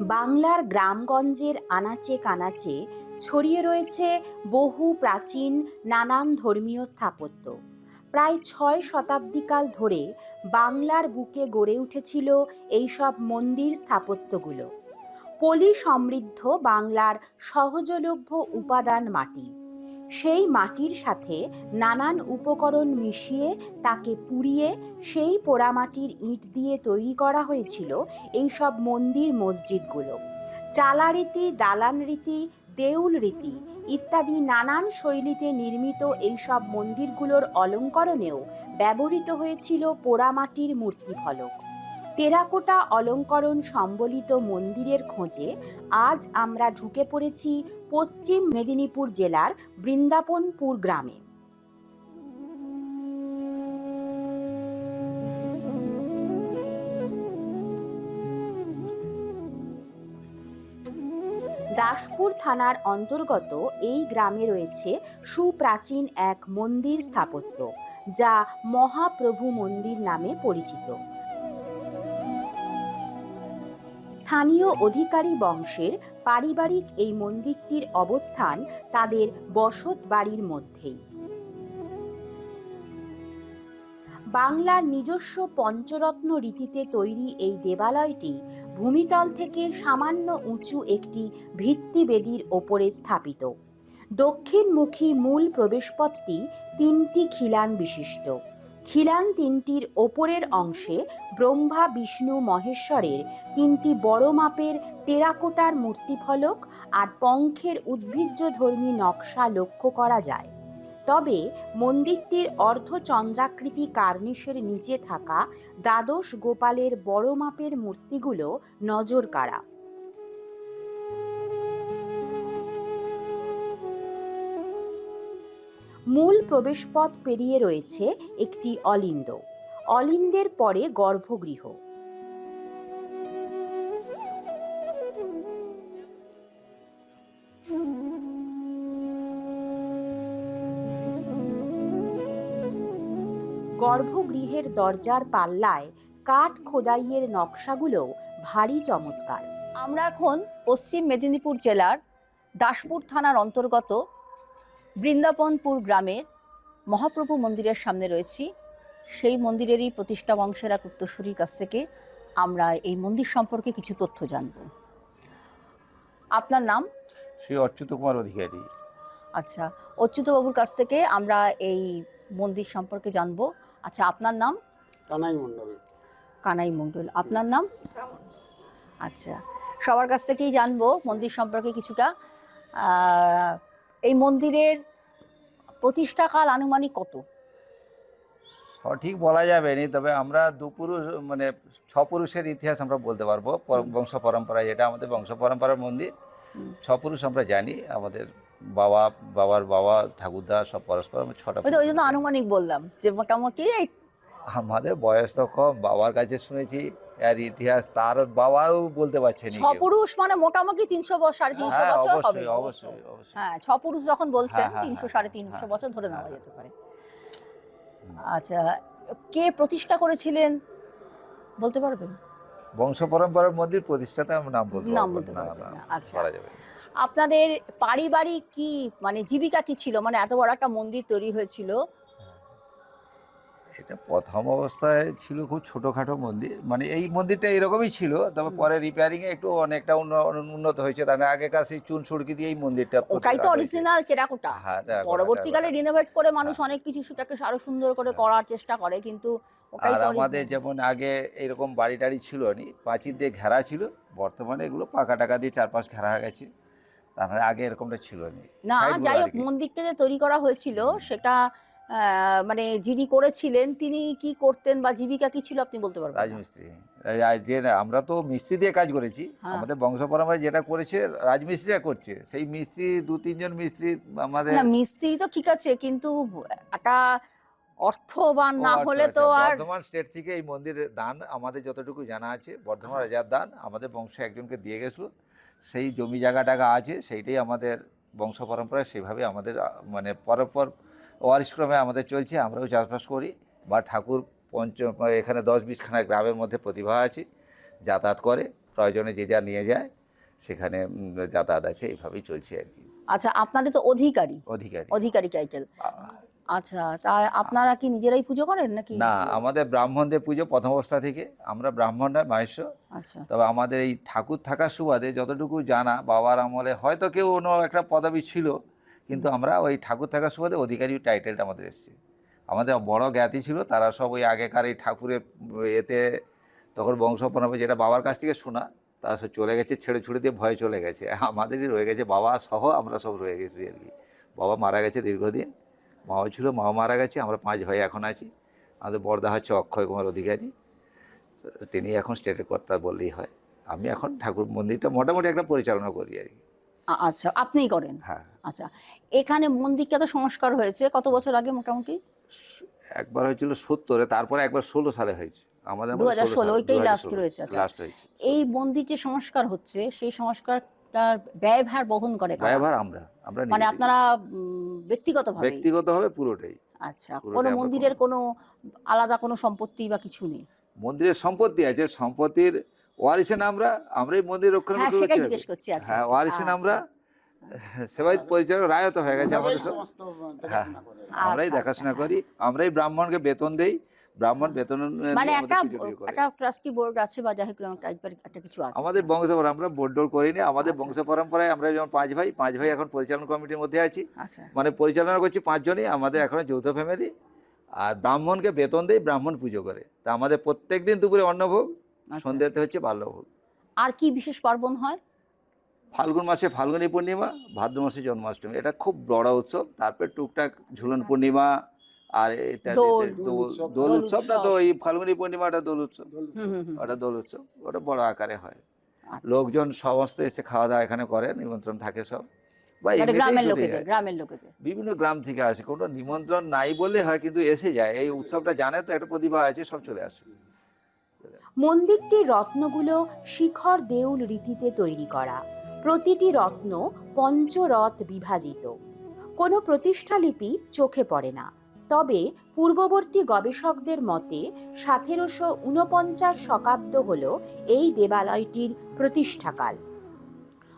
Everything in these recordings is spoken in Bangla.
বাংলার গ্রামগঞ্জের আনাচে কানাচে ছড়িয়ে রয়েছে বহু প্রাচীন নানান ধর্মীয় স্থাপত্য। প্রায় ছয় শতাব্দীকাল ধরে বাংলার বুকে গড়ে উঠেছিল এইসব মন্দির স্থাপত্যগুলো। পলি সমৃদ্ধ বাংলার সহজলভ্য উপাদান মাটি। সেই মাটির সাথে নানান উপকরণ মিশিয়ে তাকে পুড়িয়ে সেই পোড়ামাটির ইট দিয়ে তৈরি করা হয়েছিল এই সব মন্দির মসজিদগুলো। চালা রীতি দালান রীতি দেউল রীতি ইত্যাদি নানান শৈলীতে নির্মিত এই সব মন্দিরগুলোর অলঙ্করণেও ব্যবহৃত হয়েছিল পোড়ামাটির মূর্তিফলক। টেরাকোটা অলঙ্করণ সম্বলিত মন্দিরের খোঁজে আজ আমরা ঢুকে পড়েছি পশ্চিম মেদিনীপুর জেলার বৃন্দাবনপুর গ্রামে। দাসপুর থানার অন্তর্গত এই গ্রামে রয়েছে সুপ্রাচীন এক মন্দির স্থাপত্য, যা মহাপ্রভু মন্দির নামে পরিচিত। স্থানীয় অধিকারী বংশের পারিবারিক এই মন্দিরটির অবস্থান তাদের বসত বাড়ির মধ্যেই। বাংলার নিজস্ব পঞ্চরত্ন রীতিতে তৈরি এই দেবালয়টি ভূমিতল থেকে সামান্য উঁচু একটি ভিত্তিবেদির ওপরে স্থাপিত। দক্ষিণমুখী মূল প্রবেশপথটি তিনটি খিলান বিশিষ্ট। খিলান তিনটির ওপরের অংশে ব্রহ্মা, বিষ্ণু, মহেশ্বরের তিনটি বড় মাপের টেরাকোটার মূর্তিফলক আর পঙ্খের উদ্ভিজ্জধর্মী নকশা লক্ষ্য করা যায়। তবে মন্দিরটির অর্ধচন্দ্রাকৃতি কার্নিশের নিচে থাকা দ্বাদশ গোপালের বড় মাপের মূর্তিগুলো নজর কাড়া মূল প্রবেশপথ পেরিয়ে রয়েছে একটি অলিন্দ। অলিন্দের পরে গর্ভগৃহ। গর্ভগৃহের দরজার পাল্লায় কাঠ খোদাইয়ের নকশাগুলো ভারী চমৎকার। আমরা এখন পশ্চিম মেদিনীপুর জেলার দাসপুর থানার অন্তর্গত বৃন্দাবনপুর গ্রামের মহাপ্রভু মন্দিরের সামনে রয়েছি। সেই মন্দিরেরই প্রতিষ্ঠা বংশের এক উত্তরসূরির কাছ থেকে আমরা এই মন্দির সম্পর্কে কিছু তথ্য জানব। আপনার নাম? শ্রী অচ্যুত কুমার অধিকারী। আচ্ছা অচ্যুতবাবুর কাছ থেকে আমরা এই মন্দির সম্পর্কে জানব। আচ্ছা আপনার নাম? কানাই মণ্ডল। কানাই মণ্ডল। আপনার নাম? আচ্ছা সবার কাছ থেকেই জানব মন্দির সম্পর্কে কিছুটা। আহ, এই মন্দিরের প্রতিষ্ঠাকাল আনুমানিক কত? সঠিক বলা যাবে নি তবে আমরা দুপুরুষ মানে ছ পুরুষের ইতিহাস আমরা বলতে পারব। বংশ পরম্পরা যেটা আমাদের বংশ পরম্পরার মন্দির। ছ পুরুষ আমরা জানি আমাদের বাবা বাবার বাবা ঠাকুরদা সব পরস্পর আমরা ছটা ওই জন্য আনুমানিক বললাম যে মোটামুটি আমাদের বয়স তো কম বাবার কাছে শুনেছি এর ইতিহাস তার বাবাও বলতে পারছেন ছ পুরুষ মানে মোটামুটি তিনশো বছর সাড়ে তিনশো হ্যাঁ বছর হবে। অবশ্যই অবশ্যই হ্যাঁ ছপুরুষ যখন বলছেন হ্যাঁ, হ্যাঁ, তিনশো সাড়ে তিনশো বছর ধরে নেওয়া যেতে পারে। আচ্ছা কে প্রতিষ্ঠা করেছিলেন? বলতে পারবেন? বংশ পরম্পরার মন্দির প্রতিষ্ঠাতা আমি নাম বলতে নাম বলতে না, না, না, আচ্ছা। না। আপনাদের পারিবারিক কি মানে জীবিকা কি ছিল? মানে এত বড় একটা মন্দির তৈরি হয়েছিল এটা প্রথম অবস্থায় ছিল খুব ছোটোখাটো মন্দির। মানে এই মন্দিরটা এরকমই ছিল তবে পরে রিপেয়ারিংয়ে একটু অনেকটা উন্নত হয়েছে। তার আগেকার সেই চুন সুড়কি দিয়ে এই মন্দিরটা ওটাই তো অরিজিনাল কেরাকোটা। হ্যাঁ, টেরাকোটা, পরবর্তীকালে টেরাকোটা। রিনোভেট করে মানুষ অনেক কিছু সেটাকে আরও সুন্দর করে করার চেষ্টা করে কিন্তু আর আমাদের যেমন আগে এরকম বাড়ি টাড়ি ছিল নি প্রাচীর দিয়ে ঘেরা ছিল বর্তমানে এগুলো পাকা টাকা দিয়ে চারপাশ ঘেরা হয়ে গেছে। তার আগে এরকমটা ছিল নি যাই হোক মন্দিরটা যে তৈরি করা হয়েছিল সেটা মানে যিনি করেছিলেন তিনি কি করতেন বা জীবিকা কি ছিল আপনি বলতে পারবেন রাজমিস্ত্রি। যে আমরা তো মিস্ত্রি দিয়ে কাজ করেছি। হ্যাঁ। আমাদের বংশ পরম্পরায় যেটা করেছে রাজমিস্ত্রিরা করছে। সেই মিস্ত্রি দু তিনজন মিস্ত্রি আমাদের মিস্ত্রি তো ঠিক আছে কিন্তু একটা অর্থবান না আচ্ছা, হলে তো আচ্ছা। আর বর্ধমান স্টেট থেকে এই মন্দিরের দান আমাদের যতটুকু জানা আছে বর্ধমান রাজার দান আমাদের বংশ একজনকে দিয়ে গেছিল। সেই জমি জায়গা টাকা আছে সেইটাই আমাদের বংশ পরম্পরায় সেভাবে আমাদের মানে পরপর ওয়ারিশক্রমে আমাদের চলছে আমরাও চাষবাস করি। বা ঠাকুর পঞ্চ এখানে দশ বিশখানা গ্রামের মধ্যে প্রতিভা আছে যাতায়াত করে প্রয়োজনে যে যা নিয়ে যায় সেখানে যাতায়াত আছে এইভাবেই চলছে আর কি। আচ্ছা আপনাদের তো অধিকারী। অধিকারী। অধিকারী টাইটেল আচ্ছা তা আপনারা কি নিজেরাই পুজো করেন নাকি? না আমাদের ব্রাহ্মণদের পুজো প্রথম অবস্থা থেকে। আমরা ব্রাহ্মণরা মাহেশ্ব। আচ্ছা। তবে আমাদের এই ঠাকুর থাকার সুবাদে যতটুকু জানা বাবার আমলে হয়তো কেউ অন্য একটা পদবি ছিল কিন্তু আমরা ওই ঠাকুর থাকার সুবাদে অধিকারী টাইটেলটা আমাদের এসছে। আমাদের বড় জ্ঞাতি ছিল, তারা সব ওই আগেকার এই ঠাকুরের এতে তখন বংশ যেটা বাবার কাছ থেকে শোনা, তারা সব চলে গেছে, ছেড়ে ছুড়ে দিয়ে ভয়ে চলে গেছে। আমাদেরই রয়ে গেছে বাবা সহ আমরা সব রয়ে গেছি আর কি। বাবা মারা গেছে দীর্ঘদিন, মাও ছিল, মাও মারা গেছে, আমরা পাঁচ ভাই এখন আছি। আমাদের বড়দা হচ্ছে অক্ষয় কুমার অধিকারী। তিনি এখন স্টেটের কর্তা বললেই হয়। আমি এখন ঠাকুর মন্দিরটা মোটামুটি একটা পরিচালনা করি আর কি। আচ্ছা আপনিই করেন। হ্যাঁ। আচ্ছা এখানে মন্দিরটা তো সংস্কার হয়েছে কত বছর আগে মোটামুটি? একবার হয়েছিল সত্তরে তারপরে একবার ষোলো সালে হয়েছে। আমাদের দু হাজার ষোলো ওইটাই লাস্ট রয়েছে আচ্ছা। লাস্ট হয়েছে। এই মন্দির যে সংস্কার হচ্ছে সেই সংস্কারটার ব্যয়ভার বহন করে? ড্রাইভার আমরা আমরা মানে আপনারা ব্যক্তিগতভাবে? ব্যক্তিগতভাবে পুরোটাই। আচ্ছা কোনো মন্দিরের কোনো আলাদা কোনো সম্পত্তি বা কিছু নেই? মন্দিরের সম্পত্তি আছে সম্পত্তির ওয়ারিসেন আমরা আমরাই মন্দির রক্ষণাবেক্ষণ হ্যাঁ, করছি। জিজ্ঞেস করছি, আচ্ছা, হ্যাঁ আচ্ছা, ওয়ারিসেন আচ্ছা। আমরা সেবাই পরিচালক রায়ত হয়ে গেছে আমাদের হ্যাঁ আমরাই আচ্ছা, দেখাশোনা করি আমরাই ব্রাহ্মণকে বেতন দেই ব্রাহ্মণ বেতন মানে একটা ট্রাস্টি বোর্ড আছে বা যাই হোক একটা কিছু আছে। আমাদের বংশ পরম্পরা আমরা বোর্ড ডোর করিনি আমাদের আচ্ছা, বংশ পরম্পরায় আমরা যেমন পাঁচ ভাই পাঁচ ভাই এখন পরিচালনা কমিটির মধ্যে আছি। আচ্ছা। মানে পরিচালনা করছি পাঁচজনই আমাদের এখন যৌথ ফ্যামিলি। আর ব্রাহ্মণকে বেতন দেই ব্রাহ্মণ পুজো করে। তা আমাদের প্রত্যেক দিন দুপুরে অন্নভোগ আচ্ছা। সন্ধ্যেতে হচ্ছে বাল্যভোগ। আর কি বিশেষ পার্বণ হয়? ফাল্গুন মাসে ফাল্গুনী পূর্ণিমা ভাদ্র মাসে জন্মাষ্টমী। এটা খুব বড় উৎসব তারপর টুকটাক ঝুলন পূর্ণিমা আর দোল, দোল উৎসবটা তো এই ফাল্গুনী পূর্ণিমাটা দোল উৎসব। ওটা দোল উৎসব ওটা বড় আকারে হয়। আচ্ছা। লোকজন সমস্ত এসে খাওয়া দাওয়া এখানে করে নিমন্ত্রণ থাকে সব। বা বিভিন্ন গ্রাম থেকে আসে কোনো নিমন্ত্রণ নাই বলে হয় কিন্তু এসে যায়। এই উৎসবটা জানে তো একটা প্রতিভা আছে সব চলে আসে। মন্দিরটির রত্নগুলো শিখর দেউল রীতিতে তৈরি করা। প্রতিটি রত্ন পঞ্চরথ বিভাজিত। কোনো প্রতিষ্ঠালিপি চোখে পড়ে না। তবে পূর্ববর্তী গবেষকদের মতে সতেরোশো উনপঞ্চাশ শতাব্দ হল এই দেবালয়টির প্রতিষ্ঠাকাল।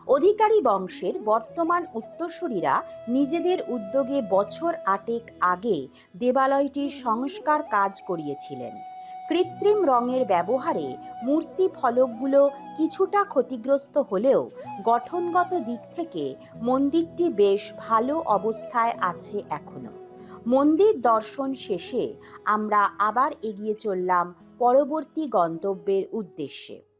অধিকারী বংশের বর্তমান উত্তরসূরিরা নিজেদের উদ্যোগে বছর আটেক আগে দেবালয়টির সংস্কার কাজ করিয়েছিলেন। কৃত্রিম রঙের ব্যবহারে মূর্তি ফলকগুলো কিছুটা ক্ষতিগ্রস্ত হলেও গঠনগত দিক থেকে মন্দিরটি বেশ ভালো অবস্থায় আছে এখনও মন্দির দর্শন শেষে আমরা আবার এগিয়ে চললাম পরবর্তী গন্তব্যের উদ্দেশ্যে।